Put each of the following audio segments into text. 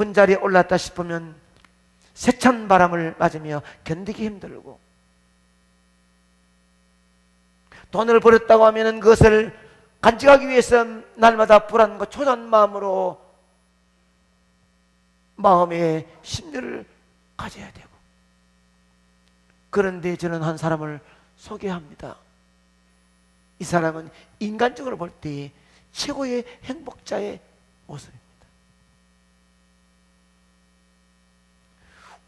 높은 자리에 올랐다 싶으면 세찬 바람을 맞으며 견디기 힘들고 돈을 벌었다고 하면 그것을 간직하기 위해서 날마다 불안과 초조한 마음으로 마음의 심리를 가져야 되고 그런데 저는 한 사람을 소개합니다. 이 사람은 인간적으로 볼 때 최고의 행복자의 모습입니다.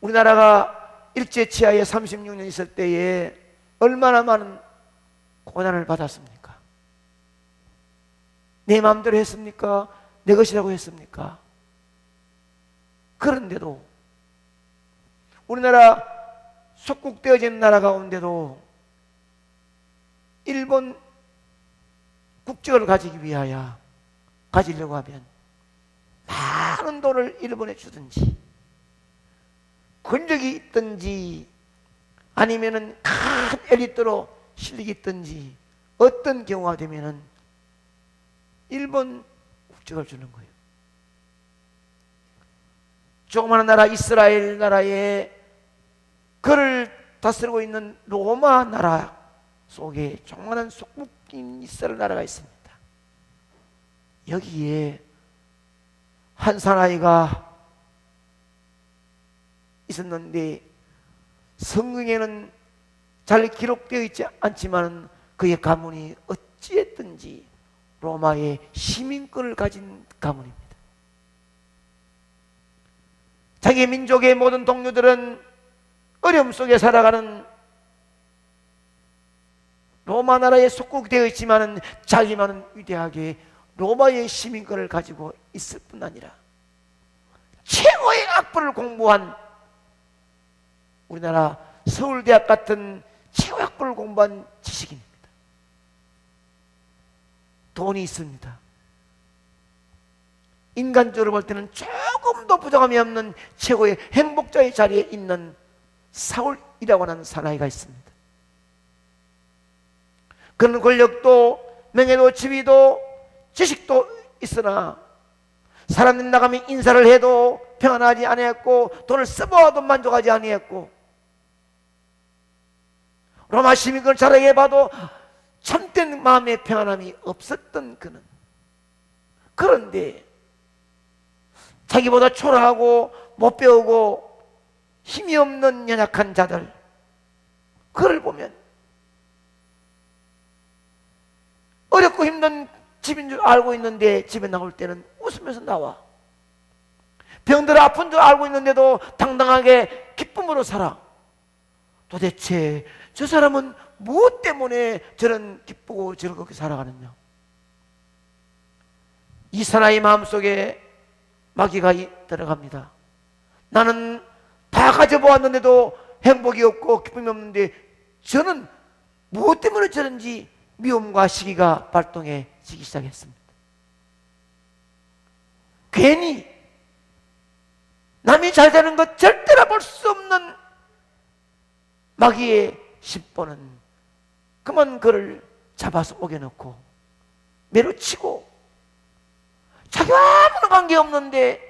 우리나라가 일제 치하에 36년 있을 때에 얼마나 많은 고난을 받았습니까? 내 마음대로 했습니까? 내 것이라고 했습니까? 그런데도 우리나라 속국되어진 나라 가운데도 일본 국적을 가지기 위하여 가지려고 하면 많은 돈을 일본에 주든지 권력이 있든지 아니면은 큰 엘리트로 실력이 있든지 어떤 경우가 되면은 일본 국적을 주는 거예요. 조그마한 나라 이스라엘 나라에 그를 다스리고 있는 로마 나라 속에 조그마한 속국인 이스라엘 나라가 있습니다. 여기에 한 사나이가 있었는데 성경에는 잘 기록되어 있지 않지만 그의 가문이 어찌했든지 로마의 시민권을 가진 가문입니다. 자기 민족의 모든 동료들은 어려움 속에 살아가는 로마 나라의 속국이 되어 있지만은 자기만은 위대하게 로마의 시민권을 가지고 있을 뿐 아니라 최고의 악보를 공부한 우리나라 서울대학 같은 학부를 공부한 지식인입니다. 돈이 있습니다. 인간적으로 볼 때는 조금도 부정함이 없는 최고의 행복자의 자리에 있는 사울이라고 하는 사나이가 있습니다. 그는 권력도 명예도 지위도 지식도 있으나 사람들 나가면 인사를 해도 평안하지 아니했고 돈을 써보아도 만족하지 아니했고 로마 시민권을 자랑해 봐도 참된 마음의 평안함이 없었던 그는. 그런데 자기보다 초라하고 못 배우고 힘이 없는 연약한 자들 그를 보면 어렵고 힘든 집인 줄 알고 있는데 집에 나올 때는 웃으면서 나와. 병들 아픈 줄 알고 있는데도 당당하게 기쁨으로 살아. 도대체 저 사람은 무엇 때문에 저런 기쁘고 즐겁게 살아가느냐? 이 사나이 마음속에 마귀가 이- 들어갑니다. 나는 다 가져보았는데도 행복이 없고 기쁨이 없는데 저는 무엇 때문에 저런지 미움과 시기가 발동해지기 시작했습니다. 괜히 남이 잘 되는 것 절대로 볼 수 없는 마귀의 십보는 그만 그를 잡아서 오겨놓고 매로치고 자기와 아무런 관계 없는데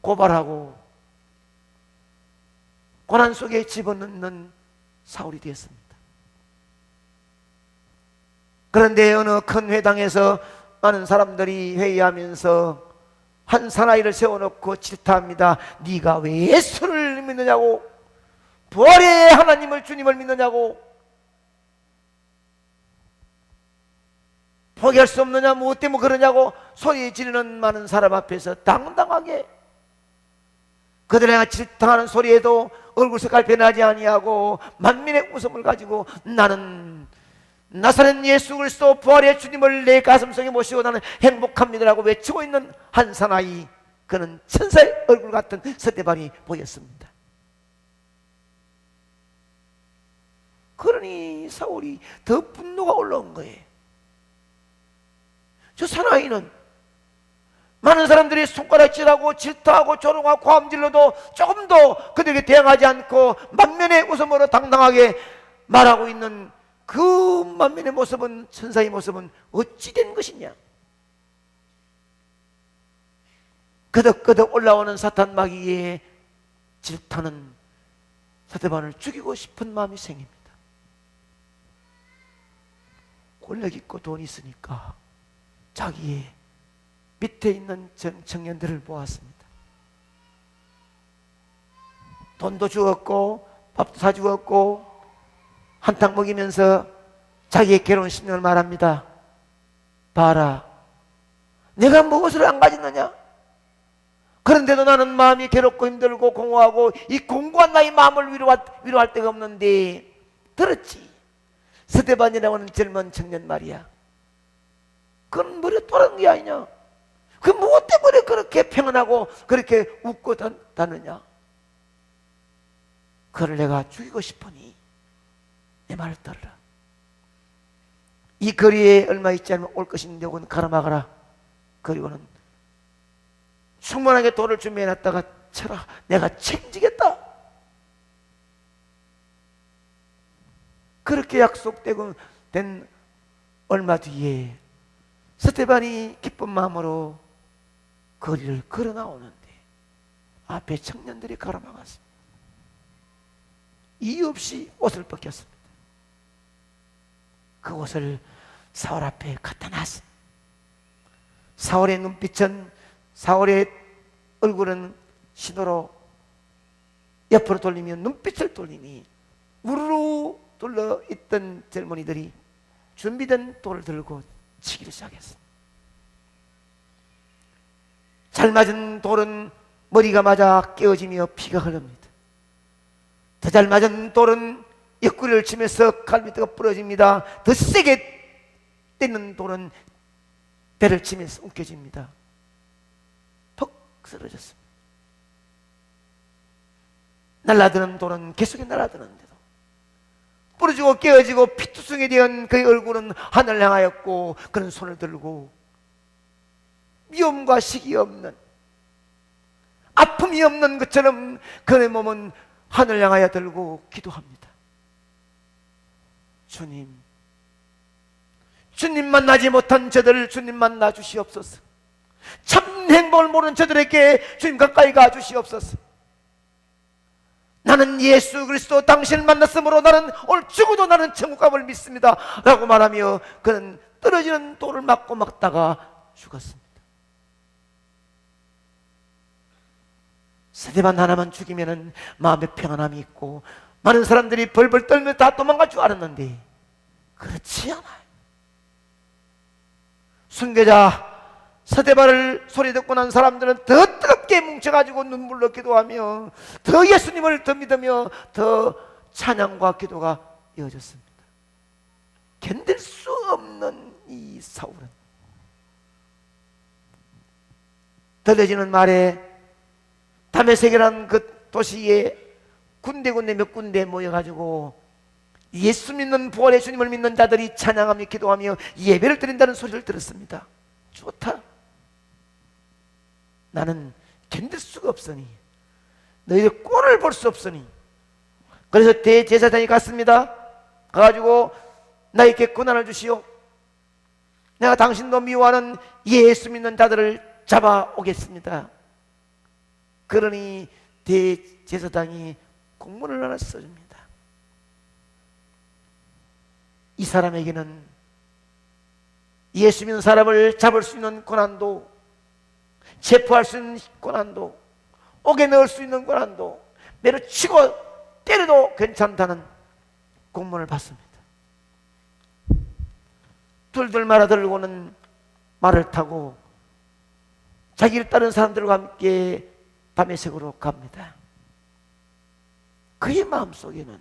고발하고 고난 속에 집어넣는 사울이 되었습니다. 그런데 어느 큰 회당에서 많은 사람들이 회의하면서 한 사나이를 세워놓고 질타합니다. 네가 왜 예수를 믿느냐고 부활의 하나님을 주님을 믿느냐고? 포기할 수 없느냐? 무엇 때문에 그러냐고? 소리 지르는 많은 사람 앞에서 당당하게 그들의 질타하는 소리에도 얼굴 색깔 변하지 아니하고 만민의 웃음을 가지고 나는 나사렛 예수 그리스도 부활의 주님을 내 가슴속에 모시고 나는 행복합니다라고 외치고 있는 한 사나이 그는 천사의 얼굴 같은 서대반이 보였습니다. 그러니 사울이 더 분노가 올라온 거예요. 저 사나이는 많은 사람들이 손가락질하고 질타하고 조롱하고 고함질러도 조금 더 그들에게 대응하지 않고 만면의 웃음으로 당당하게 말하고 있는 그 만면의 모습은 천사의 모습은 어찌 된 것이냐? 그덕그덕 올라오는 사탄 마귀의 질타는 서대반을 죽이고 싶은 마음이 생깁니다. 권력 있고 돈 있으니까 자기의 밑에 있는 청- 청년들을 모았습니다. 돈도 주었고 밥도 사 주었고 한탕 먹이면서 자기의 결혼 10년을 말합니다. 봐라. 내가 무엇을 안 가졌느냐? 그런데도 나는 마음이 괴롭고 힘들고 공허하고 이 공고한 나의 마음을 위로할, 위로할 데가 없는데 들었지? 스테반이라고 하는 젊은 청년 말이야. 그건 머리 또란 게 아니냐? 그 무엇 때문에 그렇게 평안하고 그렇게 웃고 다, 다느냐? 그를 내가 죽이고 싶으니 내 말을 들으라. 이 거리에 얼마 있지 않으면 올 것인데 혹은 가로막아라. 그리고는 충분하게 돌을 준비해놨다가 쳐라. 내가 책임지겠다. 그렇게 약속되고 된 얼마 뒤에 스테반이 기쁜 마음으로 거리를 걸어 나오는데 앞에 청년들이 가로막았습니다. 이유 없이 옷을 벗겼습니다. 그 옷을 사울 앞에 갖다 놨습니다. 사울의 눈빛은 사울의 얼굴은 신호로 옆으로 돌리면 눈빛을 돌리니 우르르 둘러 있던 젊은이들이 준비된 돌을 들고 치기를 시작했습니다. 잘 맞은 돌은 머리가 맞아 깨어지며 피가 흐릅니다. 더 잘 맞은 돌은 옆구리를 치면서 갈비뼈가 부러집니다. 더 세게 때는 돌은 배를 치면서 움켜집니다. 퍽 쓰러졌습니다. 날라드는 돌은 계속해 날아드는데도 부러지고 깨어지고 피투성이 된 그의 얼굴은 하늘 향하였고 그는 손을 들고 미움과 식이 없는 아픔이 없는 것처럼 그의 몸은 하늘 향하여 들고 기도합니다. 주님, 주님 만나지 못한 저들을 주님 만나 주시옵소서. 참 행복을 모르는 저들에게 주님 가까이 가 주시옵소서. 나는 예수 그리스도 당신을 만났으므로 나는 오늘 죽어도 나는 천국 감을 믿습니다. 라고 말하며 그는 떨어지는 돌을 맞고 막다가 죽었습니다. 스테반 하나만 죽이면 마음에 평안함이 있고 많은 사람들이 벌벌 떨며 다 도망갈 줄 알았는데 그렇지 않아요. 순교자 스테반을 소리 듣고 난 사람들은 더 뜨겁게 뭉쳐가지고 눈물로 기도하며 더 예수님을 더 믿으며 더 찬양과 기도가 이어졌습니다. 견딜 수 없는 이 사울은 들려지는 말에 다메섹이라는 그 도시에 군데군데 몇 군데 모여가지고 예수 믿는 부활의 주님을 믿는 자들이 찬양하며 기도하며 예배를 드린다는 소리를 들었습니다. 좋다. 나는 견딜 수가 없으니 너희들 꼴을 볼 수 없으니 그래서 대제사장이 갔습니다. 가가지고 나에게 고난을 주시오. 내가 당신도 미워하는 예수 믿는 자들을 잡아오겠습니다. 그러니 대제사장이 공문을 하나 써줍니다. 이 사람에게는 예수 믿는 사람을 잡을 수 있는 권한도 체포할 수 있는 권한도 옥에 넣을 수 있는 권한도 매를 치고 때려도 괜찮다는 공문을 받습니다. 둘둘 말아 들고는 말을 타고 자기를 따른 사람들과 함께 담에색으로 갑니다. 그의 마음 속에는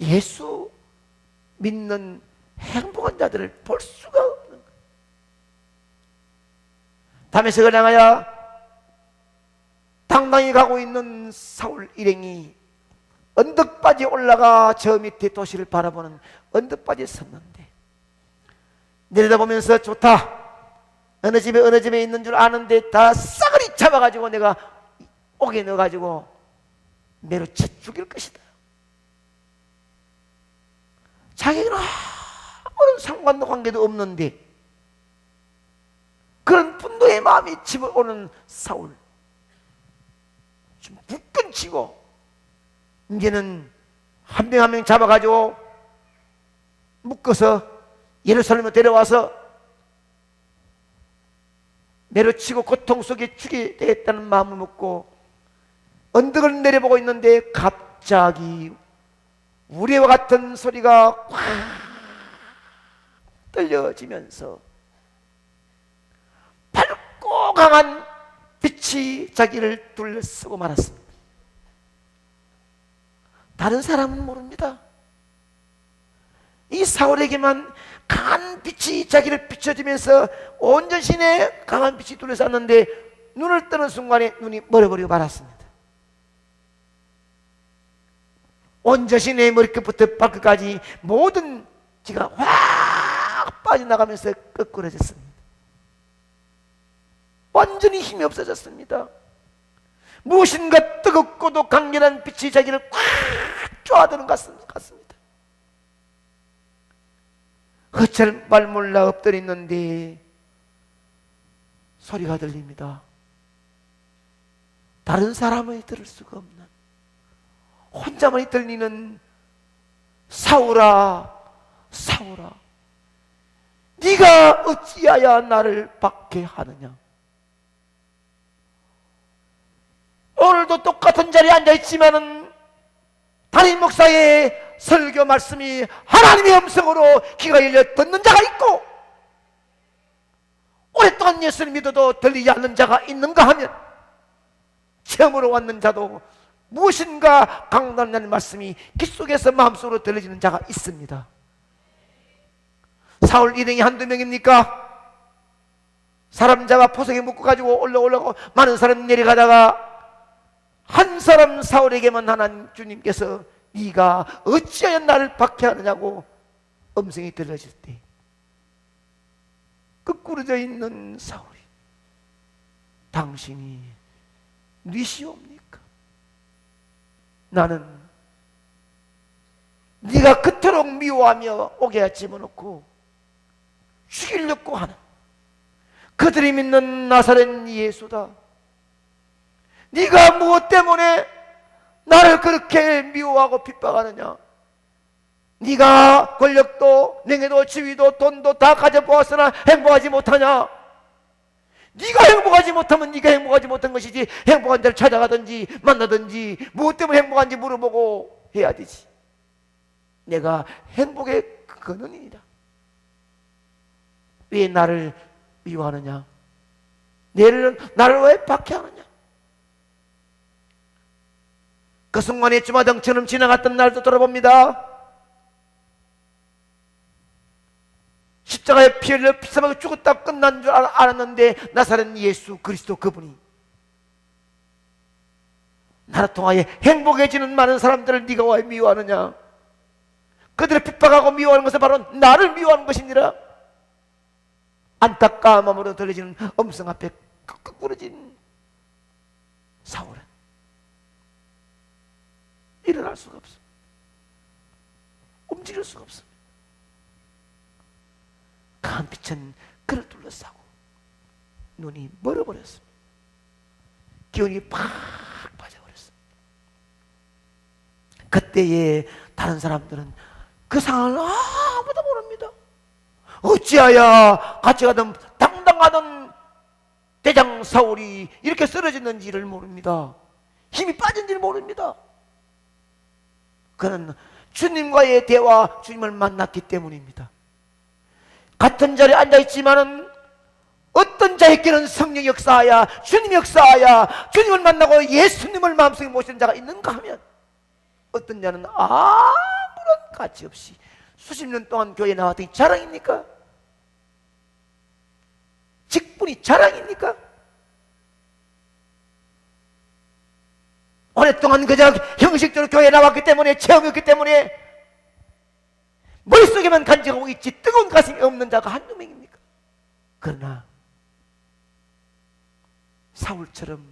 예수 믿는 행복한 자들을 볼 수가 거예요. 담에색을 향하여 당당히 가고 있는 사울 일행이 언덕바지에 올라가 저 밑에 도시를 바라보는 언덕바지에 섰는데 내려다보면서 좋다. 어느 집에 어느 집에 있는 줄 아는데 다 싸그리 잡아가지고 내가 옥에 넣어가지고 매로 쳐 죽일 것이다. 자기는 아무런 상관도 관계도 없는데 그런 분노의 마음이 집어오는 사울. 좀 묶은치고 이제는 한명 한 명 잡아가지고 묶어서 예루살렘에 데려와서 내려치고 고통 속에 죽게 되겠다는 마음을 먹고 언덕을 내려보고 있는데 갑자기 우리와 같은 소리가 꽉 떨려지면서 강한 빛이 자기를 둘러쓰고 말았습니다. 다른 사람은 모릅니다. 이 사울에게만 강한 빛이 자기를 비춰주면서 온 전신에 강한 빛이 둘러쌌는데 눈을 뜨는 순간에 눈이 멀어버리고 말았습니다. 온 전신의 머리끝부터 발끝까지 모든 지가 확 빠져나가면서 끄꾸러졌습니다. 완전히 힘이 없어졌습니다. 무엇인가 뜨겁고도 강렬한 빛이 자기를 꽉 쪼아드는 것 같습니다. 허철 말 몰라 엎드려 있는데 소리가 들립니다. 다른 사람의 들을 수가 없는 혼자만이 들리는 사울아 사울아 네가 어찌하여 나를 박해하느냐 오늘도 똑같은 자리에 앉아있지만은 담임 목사의 설교 말씀이 하나님의 음성으로 귀가 열려 듣는 자가 있고 오랫동안 예수를 믿어도 들리지 않는 자가 있는가 하면 처음으로 왔는 자도 무엇인가 강단난 말씀이 귀 속에서 마음속으로 들려지는 자가 있습니다. 사울 일행이 한두 명입니까? 사람 잡아 포석에 묶어 가지고 올라오려고 많은 사람이 내려가다가 한 사람 사울에게만 하나님 주님께서 네가 어찌하여 나를 박해하느냐고 음성이 들려질 때 끄꾸러져 있는 사울이 당신이 니시옵니까? 나는 네가 그토록 미워하며 옥에 집어넣고 죽이려고 하는 그들이 믿는 나사렛 예수다. 네가 무엇 때문에 나를 그렇게 미워하고 핍박하느냐? 네가 권력도 명예도 지위도 돈도 다 가져보았으나 행복하지 못하냐? 네가 행복하지 못하면 네가 행복하지 못한 것이지 행복한 데를 찾아가든지 만나든지 무엇 때문에 행복한지 물어보고 해야 되지. 내가 행복의 근원이다. 왜 나를 미워하느냐? 내를 나를 왜 박해하느냐? 그 순간에 주마등처럼 지나갔던 날도 돌아봅니다. 십자가에 피 흘려 피사하고 죽었다 끝난 줄 알- 알았는데 나사렛 예수 그리스도 그분이 나를 통하여 행복해지는 많은 사람들을 네가 왜 미워하느냐? 그들을 핍박하고 미워하는 것은 바로 나를 미워하는 것이니라. 안타까운 마음으로 들려지는 음성 앞에 끄꾸러진 사울은 일어날 수가 없습니다. 움직일 수가 없습니다. 강한 빛은 그를 둘러싸고 눈이 멀어버렸습니다. 기운이 팍 빠져버렸습니다. 그때에 다른 사람들은 그 상황을 아무도 모릅니다. 어찌하여 같이 가던 당당하던 대장 사울이 이렇게 쓰러졌는지를 모릅니다. 힘이 빠진지를 모릅니다. 그는 주님과의 대화, 주님을 만났기 때문입니다. 같은 자리에 앉아있지만은 어떤 자에게는 성령 역사하야, 주님 역사하야, 주님을 만나고 예수님을 마음속에 모시는 자가 있는가 하면 어떤 자는 아무런 가치 없이 수십 년 동안 교회에 나왔더니 자랑입니까? 직분이 자랑입니까? 오랫동안 그저 형식적으로 교회에 나왔기 때문에 체험했기 때문에 머릿속에만 간직하고 있지 뜨거운 가슴이 없는 자가 한두 명입니까? 그러나 사울처럼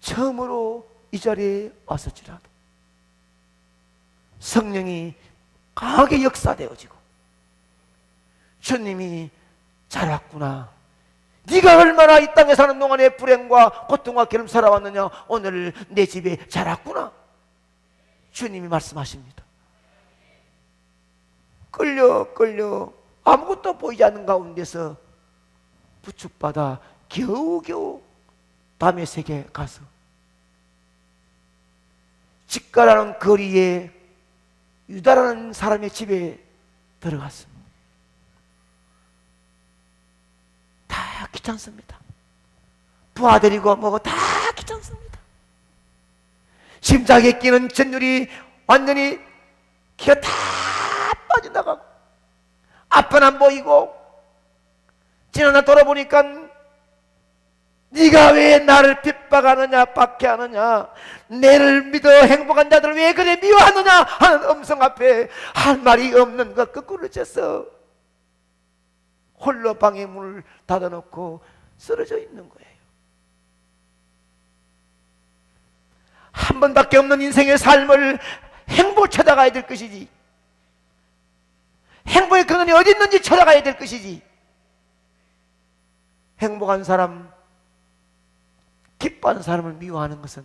처음으로 이 자리에 왔을지라도 성령이 강하게 역사되어지고 주님이 잘 왔구나 네가 얼마나 이 땅에 사는 동안에 불행과 고통과 괴로움 살아왔느냐? 오늘 내 집에 잘 왔구나. 주님이 말씀하십니다. 끌려 끌려. 아무것도 보이지 않는 가운데서 부축받아 겨우겨우 밤의 세계 가서 집가라는 거리에 유다라는 사람의 집에 들어갔습니다. 다 귀찮습니다. 부하들이고 뭐고 다 귀찮습니다. 심장에 끼는 전율이 완전히 기가 다 빠져나가고 앞은 안 보이고 지나나 돌아보니까 네가 왜 나를 핍박하느냐 박해하느냐 내를 믿어 행복한 자들을 왜 그래 미워하느냐 하는 음성 앞에 할 말이 없는 것 거꾸로 졌어 홀로 방에 문을 닫아놓고 쓰러져 있는 거예요. 한 번밖에 없는 인생의 삶을 행복 찾아가야 될 것이지. 행복의 근원이 어디 있는지 찾아가야 될 것이지. 행복한 사람 기뻐하는 사람을 미워하는 것은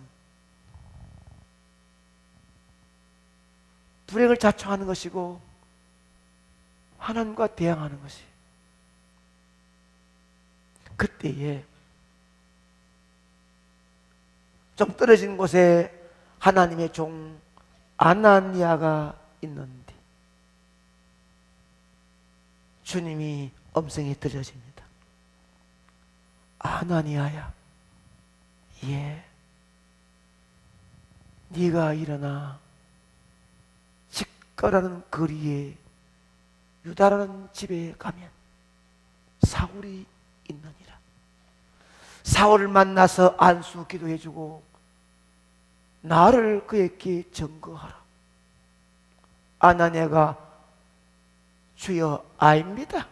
불행을 자청하는 것이고 하나님과 대항하는 것이 그때에 좀 떨어진 곳에 하나님의 종 아나니아가 있는데 주님이 음성이 들려집니다. 아나니아야 예. 네가 일어나 직거라는 거리에 유다라는 집에 가면 사울이 있느니라. 사울을 만나서 안수 기도해주고 나를 그에게 증거하라. 아나니아가 주여 아닙니다.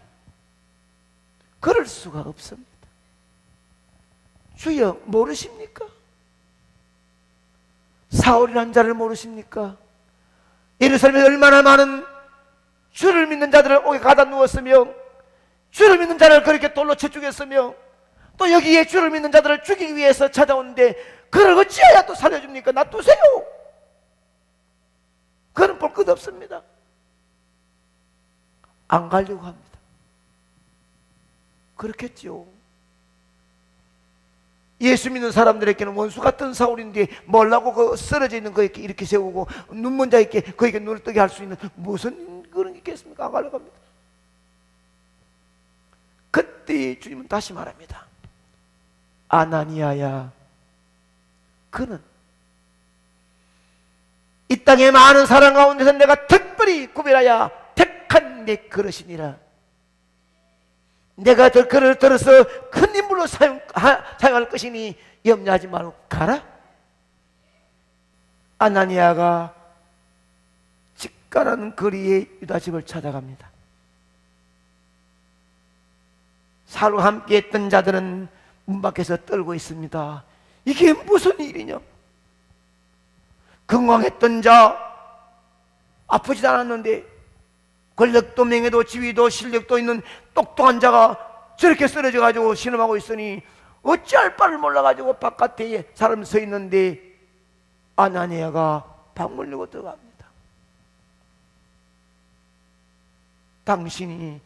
그럴 수가 없습니다. 주여 모르십니까? 사울이라는 자를 모르십니까? 예루살렘에 얼마나 많은 주를 믿는 자들을 오게 가다 누웠으며 주를 믿는 자를 그렇게 돌로 쳐 죽였으며 또 여기에 주를 믿는 자들을 죽이기 위해서 찾아오는데 그를 어찌해야 또 살려줍니까? 놔두세요. 그는 볼 것 없습니다. 안 가려고 합니다. 그렇겠죠. 예수 믿는 사람들에게는 원수 같은 사울인데 뭘라고 그 쓰러져 있는 거에게 이렇게 세우고 눈먼 자에게 그에게 눈을 뜨게 할 수 있는 무슨 그런 게 있겠습니까? 안 가려고 합니다. 그때 주님은 다시 말합니다. 아나니아야, 그는 이 땅의 많은 사람 가운데서 내가 특별히 구별하여 택한 내 그릇이니라. 내가 더 그를 들어서 큰 인물로 사용, 하, 사용 할 것이니 염려하지 말고 가라. 아나니아가 집가라는 거리에 유다 집을 찾아갑니다. 사로 함께 했던 자들은 문 밖에서 떨고 있습니다. 이게 무슨 일이냐? 건강했던 자, 아프지도 않았는데, 권력도 명예도 지위도 실력도 있는 똑똑한 자가 저렇게 쓰러져 가지고 신음하고 있으니 어찌할 바를 몰라 가지고 바깥에 사람 서 있는데 아나니아가 방문 열고 들어갑니다. 당신이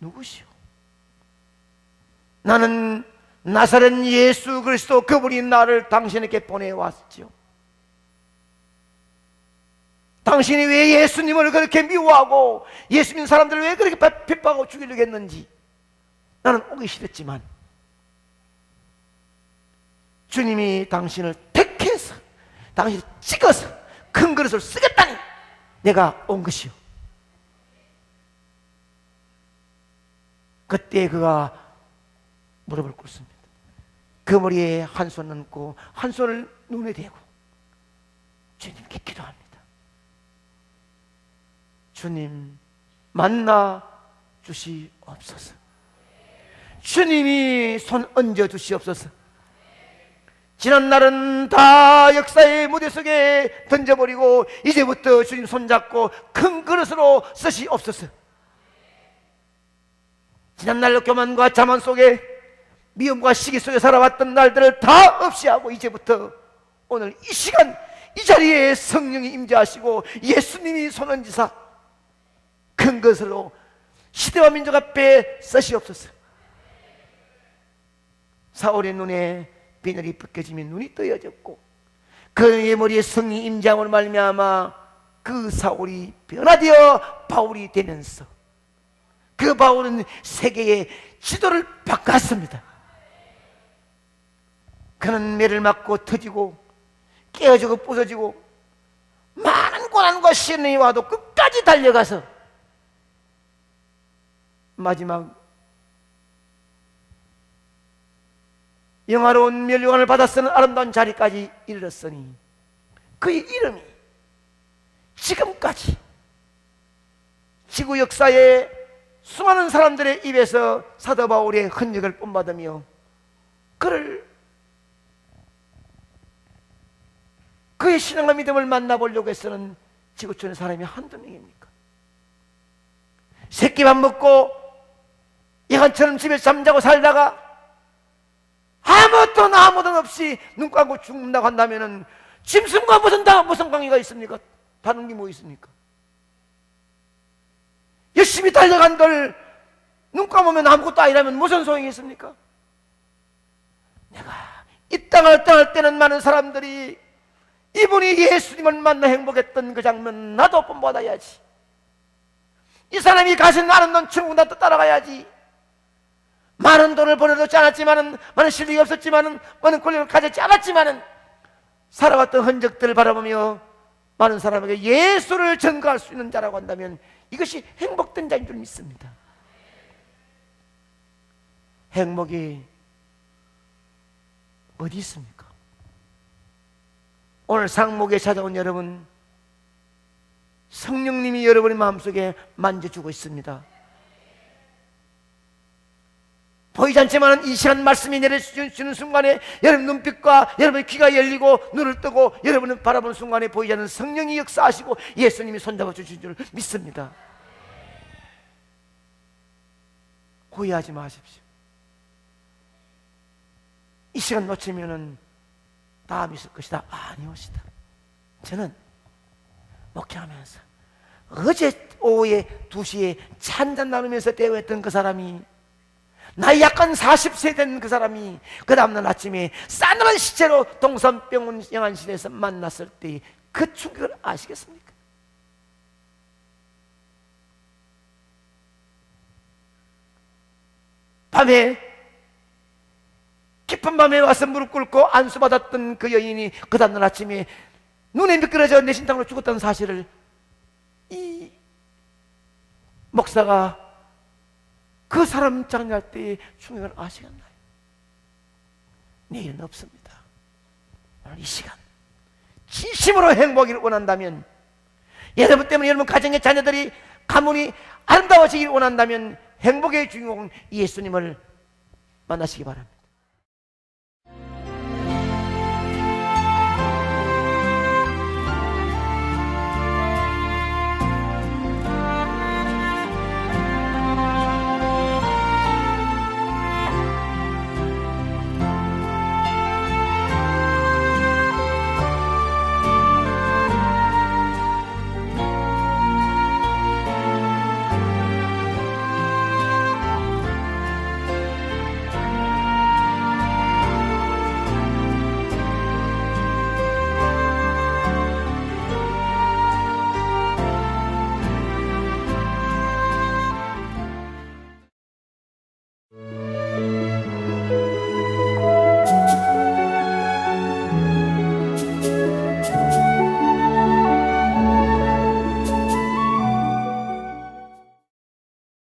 누구시오? 나는 나사렛 예수 그리스도 그분이 나를 당신에게 보내왔지요. 당신이 왜 예수님을 그렇게 미워하고 예수 믿는 사람들을 왜 그렇게 핍박하고 죽이려고 했는지 나는 오기 싫었지만 주님이 당신을 택해서 당신을 찍어서 큰 그릇을 쓰겠다니 내가 온 것이요. 그때 그가 무릎을 꿇습니다. 그 머리에 한 손 얹고 한 손을 눈에 대고 주님께 기도합니다. 주님 만나 주시옵소서. 주님이 손 얹어 주시옵소서. 지난 날은 다 역사의 무대 속에 던져버리고 이제부터 주님 손잡고 큰 그릇으로 쓰시옵소서. 지난 날 교만과 자만 속에 미움과 시기 속에 살아왔던 날들을 다 없이하고 이제부터 오늘 이 시간 이 자리에 성령이 임재하시고 예수님이 손은지사 큰 것으로 시대와 민족 앞에 쓰시옵소서 사울의 눈에 비늘이 벗겨지면 눈이 떠여졌고 그의 머리에 성이 임장을 말미암아 그 사울이 변화되어 바울이 되면서 그 바울은 세계의 지도를 바꿨습니다. 그는 매를 맞고 터지고 깨어지고 부서지고 많은 고난과 시련이 와도 끝까지 달려가서 마지막 영화로운 멸류관을 받아 쓰는 아름다운 자리까지 이르렀으니 그의 이름이 지금까지 지구 역사에 수많은 사람들의 입에서 사도 바울의 흔적을 뽐받으며 그를 그의 신앙과 믿음을 만나보려고 해서는 지구촌의 사람이 한두 명입니까? 새끼밥 먹고 야간처럼 집에 잠자고 살다가 아무것도 아무도 없이 눈 감고 죽는다고 한다면은 짐승과 무슨 다 무슨 관계가 있습니까? 다른 게 뭐 있습니까? 열심히 달려간 걸눈 감으면 아무것도 아니라면 무슨 소용이 있습니까? 내가 이 땅을 떠날 때는 많은 사람들이 이분이 예수님을 만나 행복했던 그 장면 나도 본받아야지. 이 사람이 가신 아름다운 천국 나도 따라가야지. 많은 돈을 벌어놓지 않았지만은 많은 실력이 없었지만은 많은 권력을 가졌지 않았지만은 살아왔던 흔적들을 바라보며 많은 사람에게 예수를 전가할 수 있는 자라고 한다면 이것이 행복된 자인 줄 믿습니다. 행복이 어디 있습니까? 오늘 상목에 찾아온 여러분 성령님이 여러분의 마음속에 만져주고 있습니다. 보이지 않지만 이 시간 말씀이 내려주는 순간에 여러분 눈빛과 여러분의 귀가 열리고 눈을 뜨고 여러분을 바라보는 순간에 보이지 않는 성령이 역사하시고 예수님이 손잡아 주신 줄 믿습니다. 후회하지 마십시오. 이 시간 놓치면은 다음 있을 것이다. 아니오시다. 저는 목회하면서 어제 오후에 2시에 찬잔 나누면서 대화했던 그 사람이 나이 약간 40세 된 그 사람이 그 다음날 아침에 싸늘한 시체로 동산병원 영안실에서 만났을 때 그 충격을 아시겠습니까? 밤에 깊은 밤에 와서 무릎 꿇고 안수받았던 그 여인이 그 다음날 아침에 눈에 미끄러져 내 신탕으로 죽었다는 사실을 이 목사가 그 사람 장례할 때의 충격을 아시겠나요? 내일은 없습니다. 오늘 이 시간 진심으로 행복을 원한다면 여러분 때문에 여러분 가정의 자녀들이 가문이 아름다워지길 원한다면 행복의 주인공 예수님을 만나시기 바랍니다.